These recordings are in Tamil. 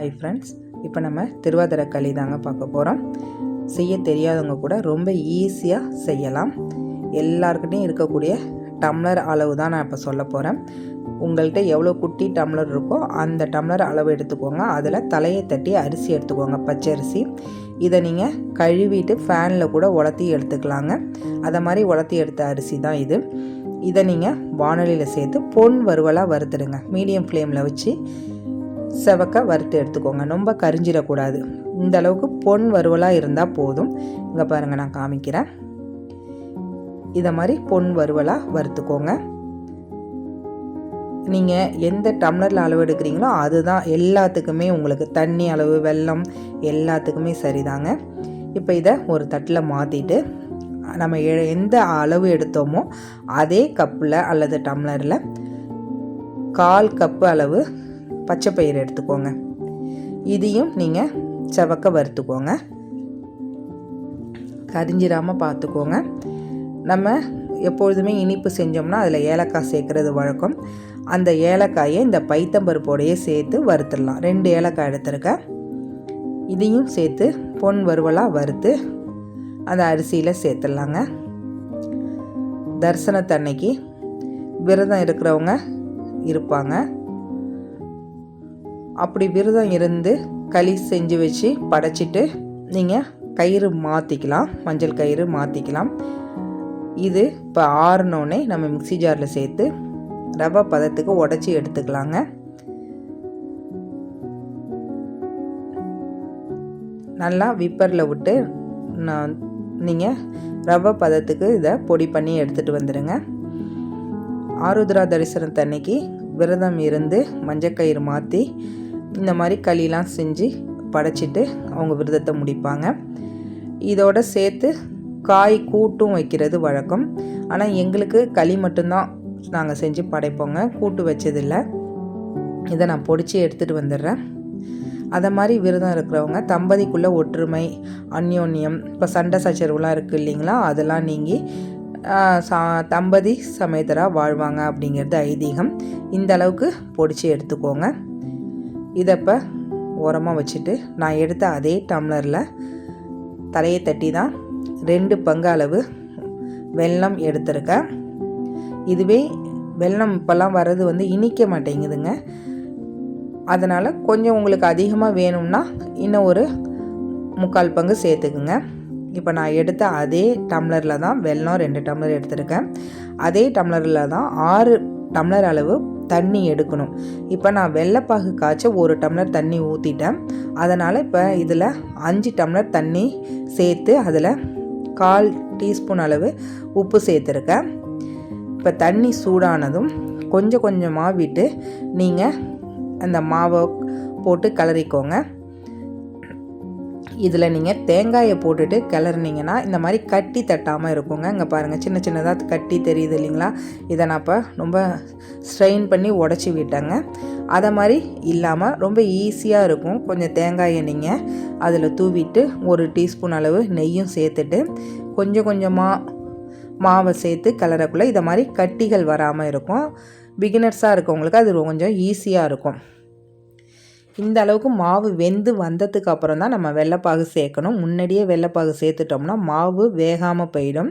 ஹாய் ஃப்ரெண்ட்ஸ் இப்போ நம்ம திருவாதிரை களி தாங்க பார்க்க போகிறோம் செய்ய தெரியாதவங்க கூட ரொம்ப ஈஸியாக செய்யலாம். எல்லாருக்கிட்டையும் இருக்கக்கூடிய டம்ளர் அளவு தான் நான் இப்போ சொல்ல போகிறேன் உங்கள்கிட்ட எவ்வளோ குட்டி டம்ளர் இருக்கோ அந்த டம்ளர் அளவு எடுத்துக்கோங்க. அதில் தலையை தட்டி அரிசி எடுத்துக்கோங்க பச்சை அரிசி இதை நீங்கள் கழுவிட்டு ஃபேனில் கூட உலர்த்தி எடுத்துக்கலாங்க. அதை மாதிரி உலர்த்தி எடுத்த அரிசி தான் இது. இதை நீங்கள் வானொலியில் சேர்த்து பொன் வறுவலாக வறுத்துடுங்க. மீடியம் ஃப்ளேமில் வச்சு செவக்க வறுத்து எடுத்துக்கோங்க. ரொம்ப கரிஞ்சிடக்கூடாது. இந்த அளவுக்கு பொன் வறுவலாக இருந்தால் போதும். இங்கே பாருங்கள் நான் காமிக்கிறேன். இதை மாதிரி பொன் வறுவலாக வறுத்துக்கோங்க. நீங்கள் எந்த டம்ளரில் அளவு எடுக்கிறீங்களோ அதுதான் எல்லாத்துக்குமே உங்களுக்கு தண்ணி அளவு வெல்லம் எல்லாத்துக்குமே சரிதாங்க. இப்போ இதை ஒரு தட்டில் மாற்றிட்டு நம்ம எந்த அளவு எடுத்தோமோ அதே கப்பில் அல்லது டம்ளரில் கால் கப்பு அளவு பச்சை பயிறு எடுத்துக்கோங்க. இதையும் நீங்கள் செவக்க வறுத்துக்கோங்க. கரிஞ்சிடாமல் பார்த்துக்கோங்க நம்ம எப்பொழுதுமே இனிப்பு செஞ்சோம்னா அதில் ஏலக்காய் சேர்க்குறது வழக்கம். அந்த ஏலக்காயை இந்த பைத்தம்பருப்போடையே சேர்த்து வறுத்துடலாம். ரெண்டு ஏலக்காய் எடுத்துருக்கேன் இதையும் சேர்த்து பொன் வறுவலாக வறுத்து அந்த அரிசியில் சேர்த்துடலாங்க. தரிசனத்தன்னைக்கு விரதம் இருக்கிறவங்க இருப்பாங்க. அப்படி விரதம் இருந்து களி செஞ்சு வச்சு படைச்சிட்டு நீங்கள் கயிறு மாற்றிக்கலாம் மஞ்சள் கயிறு மாற்றிக்கலாம் இது இப்போ ஆறினோடனே நம்ம மிக்சி ஜாரில் சேர்த்து ரவை பதத்துக்கு உடச்சி எடுத்துக்கலாங்க. நல்லா விப்பரில் விட்டு நான் நீங்கள் ரவை பதத்துக்கு இதை பொடி பண்ணி எடுத்துகிட்டு வந்துடுங்க ஆருத்ரா தரிசனத்தன்னைக்கு விரதம் இருந்து மஞ்சக்கயிறு மாற்றி இந்த மாதிரி களிலாம் செஞ்சு படைச்சிட்டு அவங்க விரதத்தை முடிப்பாங்க. இதோட சேர்த்து காய் கூட்டும் வைக்கிறது வழக்கம். ஆனால் எங்களுக்கு களி மட்டும்தான் நாங்கள் செஞ்சு படைப்போங்க. கூட்டு வச்சதில்லை. இதை நான் பொடிச்சு எடுத்துகிட்டு வந்துடுறேன். அதை மாதிரி விரதம் இருக்கிறவங்க தம்பதிக்குள்ளே ஒற்றுமை அந்யோன்யம் இப்போ சண்டை சச்சரவுலாம் இருக்குது இல்லைங்களா? அதெல்லாம் நீங்கி சா தம்பதி சமேதராக வாழ்வாங்க அப்படிங்கிறது ஐதீகம். இந்த அளவுக்கு பொடிச்சு எடுத்துக்கோங்க. இதை இப்போ ஓரமாக வச்சுட்டு நான் எடுத்த அதே டம்ளரில் தலையை தட்டி தான் ரெண்டு பங்கு அளவு வெல்லம் எடுத்திருக்கேன். இதுவே வெல்லம் இப்போல்லாம் வர்றது வந்து இனிக்க மாட்டேங்குதுங்க. அதனால் கொஞ்சம் உங்களுக்கு அதிகமாக வேணும்னா இன்னும் ஒரு முக்கால் பங்கு சேர்த்துக்குங்க. இப்போ நான் எடுத்த அதே டம்ளரில் தான் வெல்லம் ரெண்டு டம்ளர் எடுத்திருக்கேன். அதே டம்ளரில் தான் ஆறு டம்ளர் அளவு தண்ணி எடுக்கணும். இப்போ நான் வெள்ளைப்பாகு காய்ச்ச ஒரு டம்ளர் தண்ணி ஊற்றிட்டேன் அதனால் இப்போ இதில் அஞ்சு டம்ளர் தண்ணி சேர்த்து அதில் கால் டீஸ்பூன் அளவு உப்பு சேர்த்துருக்கேன். இப்போ தண்ணி சூடானதும் கொஞ்சம் கொஞ்சமாக விட்டு நீங்கள் அந்த மாவை போட்டு கிளறிக்கோங்க இதில் நீங்கள் தேங்காயை போட்டுட்டு கிளறினீங்கன்னா இந்த மாதிரி கட்டி தட்டாமல் இருக்குங்க. இங்கே பாருங்கள் சின்ன சின்னதாக கட்டி தெரியுது இல்லைங்களா? இதை நான் இப்போ ரொம்ப ஸ்ட்ரெயின் பண்ணி உடச்சி விட்டேங்க. அதை மாதிரி இல்லாமல் ரொம்ப ஈஸியாக இருக்கும். கொஞ்சம் தேங்காயை நீங்கள் அதில் தூவிட்டு ஒரு டீஸ்பூன் அளவு நெய்யும் சேர்த்துட்டு கொஞ்சம் கொஞ்சமாக மாவை சேர்த்து கிளறக்குள்ளே இதை மாதிரி கட்டிகள் வராமல் இருக்கும். பிகினர்ஸாக இருக்கவங்களுக்கு அது கொஞ்சம் ஈஸியாக இருக்கும். இந்த அளவுக்கு மாவு வெந்து வந்ததுக்கு அப்புறம் தான் நம்ம வெள்ளைப்பாகு சேர்க்கணும். முன்னாடியே வெள்ளைப்பாகு சேர்த்துட்டோம்னா மாவு வேகாமல் போயிடும்.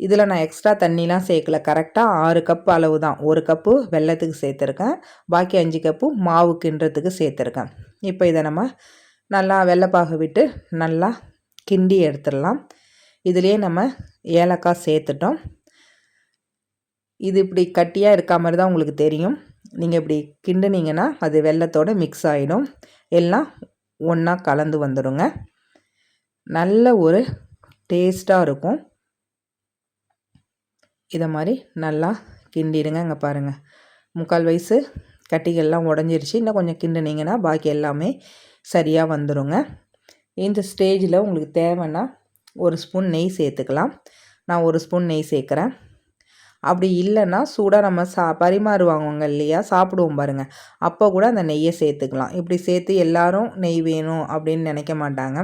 இதில் நான் எக்ஸ்ட்ரா தண்ணிலாம் சேர்க்கல. கரெக்டாக ஆறு கப் அளவு தான். ஒரு கப்பு வெள்ளத்துக்கு சேர்த்துருக்கேன். பாக்கி அஞ்சு கப்பு மாவு கிண்டுறதுக்கு சேர்த்துருக்கேன். இப்போ இதை நம்ம நல்லா வெள்ளைப்பாகு விட்டு நல்லா கிண்டி எடுத்துடலாம். இதுலேயே நம்ம ஏலக்காய் சேர்த்துட்டோம். இது இப்படி கட்டியாக இருக்கா மாதிரி தான் உங்களுக்கு தெரியும். நீங்கள் இப்படி கிண்டுனீங்கன்னா அது வெள்ளத்தோடு மிக்ஸ் ஆகிடும் எல்லாம் ஒன்றா கலந்து வந்துடுங்க நல்ல ஒரு டேஸ்ட்டாக இருக்கும். இதை மாதிரி நல்லா கிண்டிடுங்க இங்கே பாருங்கள் முக்கால் வயசு கட்டிகள்லாம் உடஞ்சிருச்சு. இன்னும் கொஞ்சம் கிண்டுனீங்கன்னா பாக்கி எல்லாமே சரியாக வந்துடுங்க இந்த ஸ்டேஜில் உங்களுக்கு தேவைன்னா ஒரு ஸ்பூன் நெய் சேர்த்துக்கலாம். நான் ஒரு ஸ்பூன் நெய் சேர்க்குறேன். அப்படி இல்லைன்னா சூடாக நம்ம சா பரிமாறுவாங்க இல்லையா? சாப்பிடுவோம் பாருங்கள் அப்போ கூட அந்த நெய்யை சேர்த்துக்கலாம். இப்படி சேர்த்து எல்லாரும் நெய் வேணும் அப்படின்னு நினைக்க மாட்டாங்க.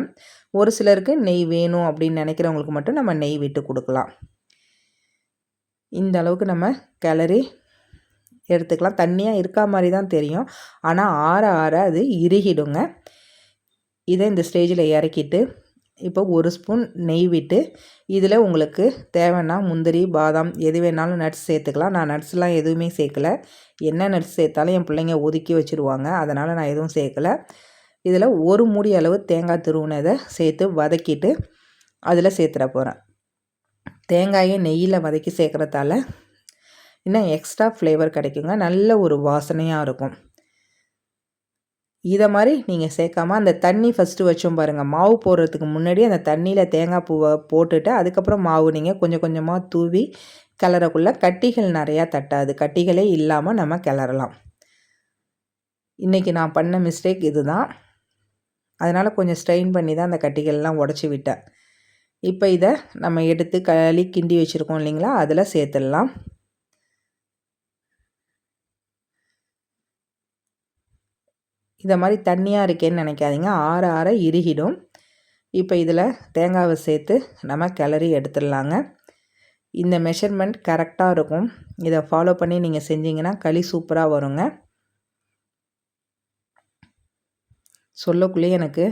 ஒரு சிலருக்கு நெய் வேணும் அப்படின்னு நினைக்கிறவங்களுக்கு மட்டும் நம்ம நெய் விட்டு கொடுக்கலாம். இந்த அளவுக்கு நம்ம கிளறி எடுத்துக்கலாம். தண்ணியாக இருக்கா மாதிரி தான் தெரியும். ஆனால் ஆற ஆற அது இறுகிடுங்க. இதை இந்த ஸ்டேஜில் இறக்கிட்டு இப்போ ஒரு ஸ்பூன் நெய் விட்டு இதில் உங்களுக்கு தேவைன்னா முந்திரி பாதாம் எது வேணாலும் நட்ஸ் சேர்த்துக்கலாம். நான் நட்ஸ்லாம் எதுவுமே சேர்க்கல. என்ன நட்ஸ் சேர்த்தாலும் என் பிள்ளைங்க ஒதுக்கி வச்சுருவாங்க. அதனால் நான் எதுவும் சேர்க்கல. இதில் ஒரு மூடி அளவு தேங்காய் துருவினதை சேர்த்து வதக்கிட்டு அதில் சேர்த்துட போகிறேன். தேங்காயை நெய்யில் வதக்கி சேர்க்குறதால இன்னும் எக்ஸ்ட்ரா ஃப்ளேவர் கிடைக்குங்க. நல்ல ஒரு வாசனையாக இருக்கும். இதை மாதிரி நீங்கள் சேர்க்காம அந்த தண்ணி ஃபஸ்ட்டு வச்சோம் பாருங்கள் மாவு போடுறதுக்கு முன்னாடி அந்த தண்ணியில் தேங்காய் பூவை போட்டுட்டு அதுக்கப்புறம் மாவு நீங்கள் கொஞ்சம் கொஞ்சமாக தூவி கிளறக்குள்ள கட்டிகள் நிறையா தட்டாது. கட்டிகளே இல்லாமல் நம்ம கிளறலாம். இன்றைக்கி நான் பண்ண மிஸ்டேக் இது தான் அதனால் கொஞ்சம் ஸ்ட்ரெயின் பண்ணி தான் அந்த கட்டிகள்லாம் உடச்சி விட்டேன். இப்போ இதை நம்ம எடுத்து களி கிண்டி வச்சுருக்கோம் இல்லைங்களா? அதில் சேர்த்துடலாம். இதை மாதிரி தண்ணியாக இருக்கேன்னு நினைக்காதீங்க. ஆற ஆற இறுகிடும். இப்போ இதில் தேங்காவை சேர்த்து நம்ம கிளறி எடுத்துடலாங்க. இந்த மெஷர்மெண்ட் கரெக்டாக இருக்கும். இதை ஃபாலோ பண்ணி நீங்கள் செஞ்சீங்கன்னா களி சூப்பராக வருங்க. சொல்லக்குள்ளேயே எனக்கு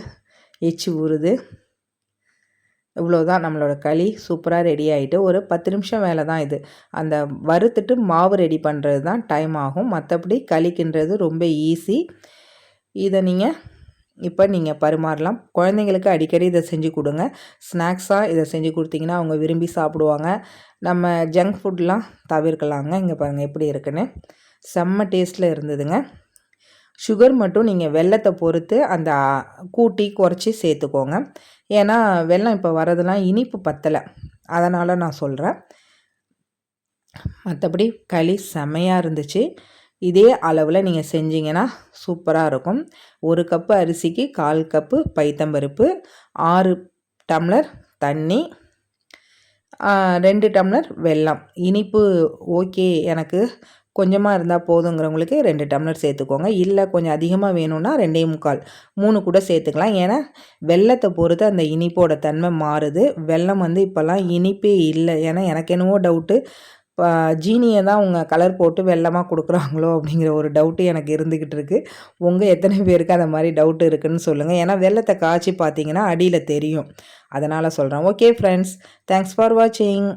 எச்சு ஊறுது. இவ்வளோதான் நம்மளோட களி சூப்பராக ரெடி ஆகிட்டு ஒரு பத்து நிமிஷம் வேலை தான் இது. அந்த வறுத்துட்டு மாவு ரெடி பண்ணுறது தான் டைம் ஆகும். மற்றபடி களிக்கின்றது ரொம்ப ஈஸி இதை நீங்கள் இப்போ நீங்கள் பரிமாறலாம். குழந்தைங்களுக்கு அடிக்கடி இதை செஞ்சு கொடுங்க. ஸ்நாக்ஸாக இதை செஞ்சு கொடுத்தீங்கன்னா அவங்க விரும்பி சாப்பிடுவாங்க. நம்ம ஜங்க் ஃபுட்லாம் தவிர்க்கலாங்க. இங்கே பாருங்கள் எப்படி இருக்குன்னு. செம்ம டேஸ்ட்டில் இருந்ததுங்க. சுகர் மட்டும் நீங்கள் வெள்ளத்தை பொறுத்து அந்த கூட்டி குறைச்சி சேர்த்துக்கோங்க. ஏன்னா வெள்ளம் இப்போ வரதெல்லாம் இனிப்பு பத்தலை. அதனால் நான் சொல்கிறேன் மற்றபடி களி செமையாக இருந்துச்சு. இதே அளவில் நீங்கள் செஞ்சீங்கன்னா சூப்பராக இருக்கும். ஒரு கப்பு அரிசிக்கு கால் கப்பு பைத்தம்பருப்பு ஆறு டம்ளர் தண்ணி ரெண்டு டம்ளர் வெல்லம். இனிப்பு ஓகே எனக்கு. கொஞ்சமாக இருந்தால் போதுங்கிறவங்களுக்கு ரெண்டு டம்ளர் சேர்த்துக்கோங்க. இல்லை கொஞ்சம் அதிகமாக வேணும்னா ரெண்டே முக்கால் மூணு கூட சேர்த்துக்கலாம். ஏன்னா வெள்ளத்தை பொறுத்து அந்த இனிப்போட தன்மை மாறுது. வெள்ளம் வந்து இப்போல்லாம் இனிப்பே இல்லை. ஏன்னா எனக்கு என்னவோ டவுட்டு ஜீனியை தான் உங்கள் கலர் போட்டு வெள்ளமாக கொடுக்குறாங்களோ அப்படிங்கிற ஒரு டவுட்டு எனக்கு இருந்துக்கிட்டு இருக்குது உங்கள் எத்தனை பேருக்கு அந்த மாதிரி டவுட்டு இருக்குதுன்னு சொல்லுங்கள் ஏன்னா வெள்ளத்தை காய்ச்சி பார்த்தீங்கன்னா அடியில் தெரியும். அதனால் சொல்கிறேன் ஓகே ஃப்ரெண்ட்ஸ் தேங்க்ஸ் ஃபார் வாட்சிங்